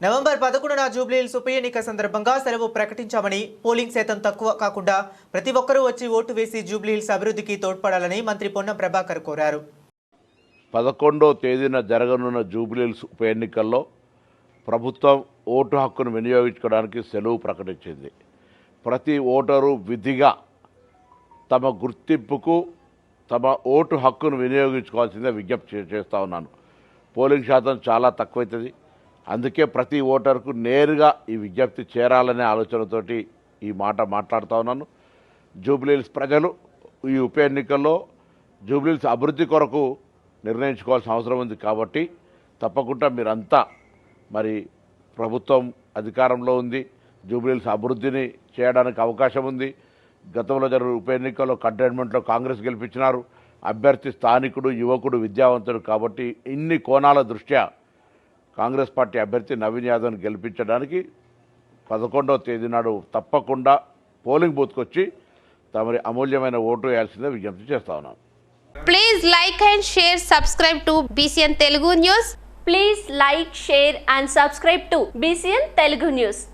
November పదకొండున జూబ్లీహిల్స్ ఉప ఎన్నిక సందర్భంగా సెలవు ప్రకటించామని పోలింగ్ శాతం తక్కువ కాకుండా ప్రతి ఒక్కరూ వచ్చి ఓటు వేసి జూబ్లీహిల్స్ అభివృద్ధికి తోడ్పడాలని మంత్రి పొన్నం ప్రభాకర్ కోరారు. పదకొండో తేదీన జరగనున్న జూబ్లీహిల్స్ ఉప ఎన్నికల్లో ప్రభుత్వం ఓటు హక్కును వినియోగించుకోవడానికి సెలవు ప్రకటించింది. ప్రతి ఓటరు విధిగా తమ గుర్తింపుకు తమ ఓటు హక్కును వినియోగించుకోవాల్సిందే విజ్ఞప్తి చేస్తూ ఉన్నాను. పోలింగ్ శాతం చాలా తక్కువైతుంది. అందుకే ప్రతి ఓటర్కు నేరుగా ఈ విజ్ఞప్తి చేరాలనే ఆలోచనతోటి ఈ మాట మాట్లాడుతూ ఉన్నాను. జూబ్లీహిల్స్ ప్రజలు ఈ ఉప ఎన్నికల్లో జూబ్లీహిల్స్ అభివృద్ధి కొరకు నిర్ణయించుకోవాల్సిన అవసరం ఉంది కాబట్టి తప్పకుండా మీరంతా మరి ప్రభుత్వం అధికారంలో ఉంది. జూబ్లీహిల్స్ అభివృద్ధిని చేయడానికి అవకాశం ఉంది. గతంలో జరిగిన ఉప ఎన్నికల్లో కంటైన్మెంట్లో కాంగ్రెస్ గెలిపించినారు. అభ్యర్థి స్థానికుడు యువకుడు విద్యావంతుడు కాబట్టి ఇన్ని కోణాల దృష్ట్యా కాంగ్రెస్ పార్టీ అభ్యర్థి నవీన్ యాదవ్ని గెలిపించడానికి పదకొండవ తేదీ నాడు తప్పకుండా పోలింగ్ బూత్కు వచ్చి తమరి అమూల్యమైన ఓటు వేయాల్సిందే విజ్ఞప్తి చేస్తా ఉన్నాను please like and share subscribe to BCN Telugu news please like share and subscribe to BCN Telugu news